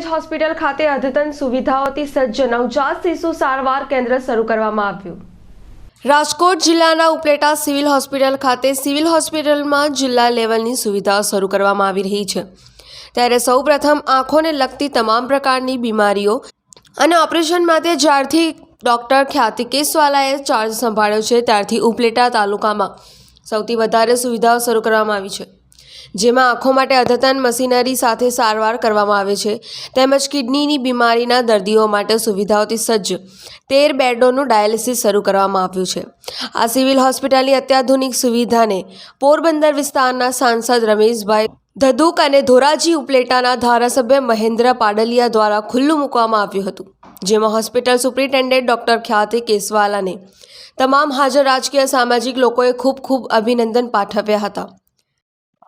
Hospital ખાતે અદ્યતન સુવિધાઓથી સજ્જ નવજાત શિશુ સારવાર કેન્દ્ર શરૂ કરવામાં આવ્યું. રાજકોટ જિલ્લાના ઉપલેટા સિવિલ હોસ્પિટલ ખાતે સિવિલ હોસ્પિટલમાં જિલ્લા લેવલની સુવિધાઓ શરૂ કરવામાં આવી રહી છે. ત્યારે સૌપ્રથમ આંખોને લગતી તમામ પ્રકારની બીમારીઓ અને ઓપરેશન માટે જ્યારથી ડૉક્ટર ખ્યાતિ કેસવાલાએ ચાર્જ સંભાળ્યો છે, ત્યારથી ઉપલેટા તાલુકામાં સૌથી વધારે સુવિધાઓ શરૂ કરવામાં આવી છે. જેમાં આંખો માટે અદ્યતન મશીનરી સાથે સારવાર કરવામાં આવે છે. તેમજ કિડનીની બીમારીના દર્દીઓ માટે સુવિધાઓથી સજ્જ. તેર બેડોનું ડાયાલિસિસ શરૂ કરવામાં આવ્યું છે. આ સિવિલ હોસ્પિટલની અત્યાધુનિક સુવિધાને પોરબંદર વિસ્તારના સાંસદ રમેશભાઈ ધદુક અને ધોરાજી ઉપલેટાના ધારાસભ્ય મહેન્દ્ર પાડલિયા દ્વારા ખુલ્લું મૂકવામાં આવ્યું હતું, જેમાં હોસ્પિટલ સુપ્રિન્ટેન્ડન્ટ ડોક્ટર ખ્યાતિ કેસવાલાને તમામ હાજર રાજકીય સામાજિક લોકોએ ખૂબ ખૂબ અભિનંદન પાઠવ્યા હતા.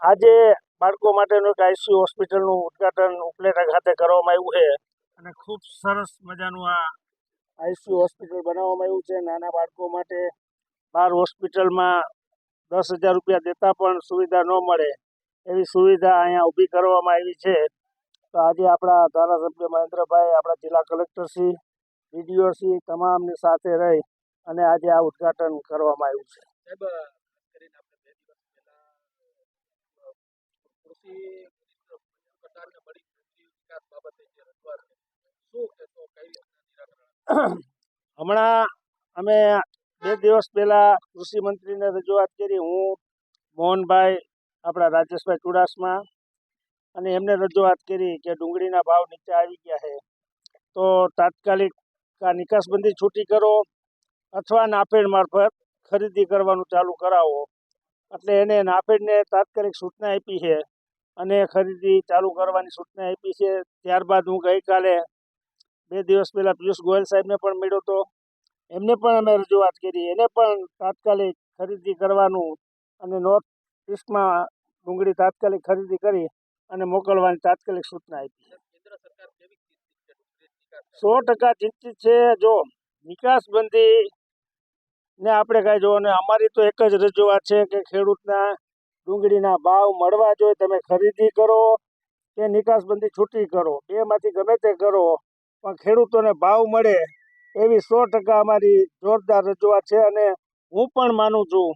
આજે બાળકો માટેનું એક આઈસીયુ હોસ્પિટલનું ઉદ્ઘાટન ઉપલેટા ખાતે કરવામાં આવ્યું છે. અને ખૂબ સરસ મજાનું આ આઈસીયુ હોસ્પિટલ બનાવવામાં આવ્યું છે. નાના બાળકો માટે બહાર હોસ્પિટલમાં દસ હજાર રૂપિયા દેતા પણ સુવિધા ન મળે એવી સુવિધા અહીંયા ઊભી કરવામાં આવી છે. તો આજે આપણા ધારાસભ્ય મહેન્દ્રભાઈ, આપણા જિલ્લા કલેક્ટરશ્રી ડીડીઓશ્રી તમામની સાથે રહી અને આજે આ ઉદ્ઘાટન કરવામાં આવ્યું છે સાહેબ ખાસ કરીને આપણે બે દિવસ પહેલા હમણાં અમે બે દિવસ પહેલા કૃષિ મંત્રીને રજૂઆત કરી. હું, મોહનભાઈ, આપણા રાજેશભાઈ ચુડાસમા અને એમને રજૂઆત કરી કે ડુંગળીના ભાવ નીચે આવી ગયા છે. તો તાત્કાલિક આ નિકાસબંધી છૂટી કરો અથવા નાફેડ મારફત ખરીદી કરવાનું ચાલુ કરાવો. એટલે એને નાફેડને તાત્કાલિક સૂચના આપી છે. અને ખરીદી ચાલુ કરવાની સૂચના આપી છે. ત્યારબાદ હું ગઈકાલે બે દિવસ પહેલાં પિયુષ ગોયલ સાહેબને પણ મળ્યો હતો એમને પણ અમે રજૂઆત કરી. એને પણ તાત્કાલિક ખરીદી કરવાનું અને નોર્થ ઈસ્ટમાં ડુંગળી તાત્કાલિક ખરીદી કરી અને મોકલવાની તાત્કાલિક સૂચના આપી સો ટકા ચિંતિત છે. જો નિકાસબંધી ને આપણે કાંઈ અને અમારી તો એક જ રજૂઆત છે કે ખેડૂતના ડુંગળીના ભાવ મળવા જોઈએ તમે ખરીદી કરો, કે નિકાસબંધી છૂટી કરો, બેમાંથી ગમે તે કરો, પણ ખેડૂતોને ભાવ મળે એવી સો ટકા અમારી જોરદાર રજૂઆત છે અને હું પણ માનું છું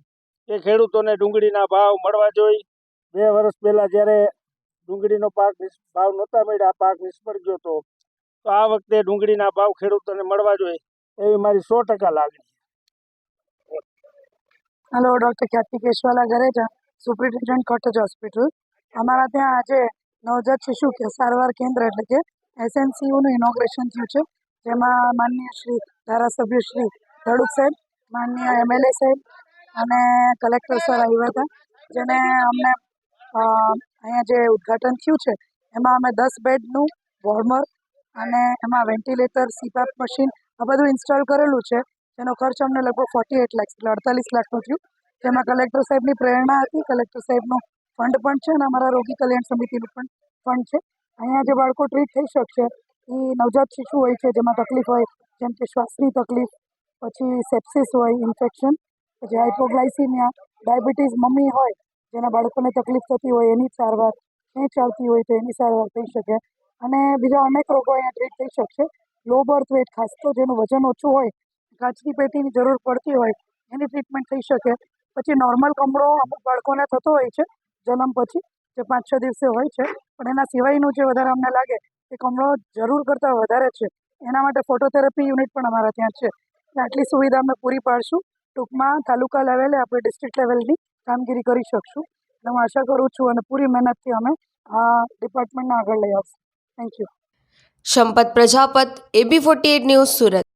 કે ખેડૂતોને ડુંગળીના ભાવ મળવા જોઈએ. બે વર્ષ પહેલાં જ્યારે ડુંગળીનો પાક ભાવ નહોતા મળ્યા પાક નિષ્ફળ ગયો હતો તો આ વખતે ડુંગળીના ભાવ ખેડૂતોને મળવા જોઈએ એવી મારી સો ટકા લાગણી hello doctor Khyati Keshwala Gareja superintendent cottage hospital. અમારા ત્યાં આજે નવજાત શિશુ કે સારવાર કેન્દ્ર એટલે કે એસએનસીયુનું ઇનોગ્રેશન થયું છે. જેમાં માનનીય શ્રી ધારાસભ્ય શ્રી ધડુક સાહેબ, માનનીય એમએલએ સાહેબ અને કલેક્ટર સર આવ્યા હતા. જેને અમને અહીંયા જે ઉદ્ઘાટન થયું છે, એમાં અમે દસ બેડનું વોર્મર અને એમાં વેન્ટિલેટર, સીપાપ મશીન આ બધું ઇન્સ્ટોલ કરેલું છે. જેનો ખર્ચ અમને લગભગ ફોર્ટી એટ લાખ એટલે અડતાલીસ લાખનું થયું. જેમાં કલેક્ટર સાહેબની પ્રેરણા હતી. કલેક્ટર સાહેબનું ફંડ પણ છે અને અમારા રોગી કલ્યાણ સમિતિનું પણ ફંડ છે. અહીંયા જે બાળકો ટ્રીટ થઈ શકશે એ નવજાત શિશુ હોય છે, જેમાં તકલીફ હોય, જેમ કે શ્વાસની તકલીફ, પછી સેપ્સિસ હોય ઇન્ફેક્શન પછી હાઇપોગ્લાઇસિમિયા ડાયાબિટીસ મમ્મી હોય, જેના બાળકોને તકલીફ થતી હોય, એની સારવાર ક્યાંય ચાલતી હોય તો એની સારવાર થઈ શકે. અને બીજા અનેક રોગો અહીંયા ટ્રીટ થઈ શકશે. લો બર્થ વેટ ખાસ તો જેનું વજન ઓછું હોય, કાચની પેટીની જરૂર પડતી હોય, એની ટ્રીટમેન્ટ થઈ શકે. પછી નોર્મલ કમળો અમુક બાળકોને થતો હોય છે, જન્મ પછી, જે પાંચ છ દિવસે હોય છે. પણ એના સિવાયનું જે વધારે અમને લાગે, એ કમળો જરૂર કરતાં વધારે છે. એના માટે ફોટોથેરાપી યુનિટ પણ અમારા ત્યાં છે. આટલી સુવિધા અમે પૂરી પાડશું. ટૂંકમાં તાલુકા લેવલે આપણે ડિસ્ટ્રિક્ટ લેવલની કામગીરી કરી શકશું. એટલે હું આશા કરું છું અને પૂરી મહેનતથી અમે આ ડિપાર્ટમેન્ટને આગળ લઈ આવશું. Thank you Sampat Prajapat AB forty news Surat.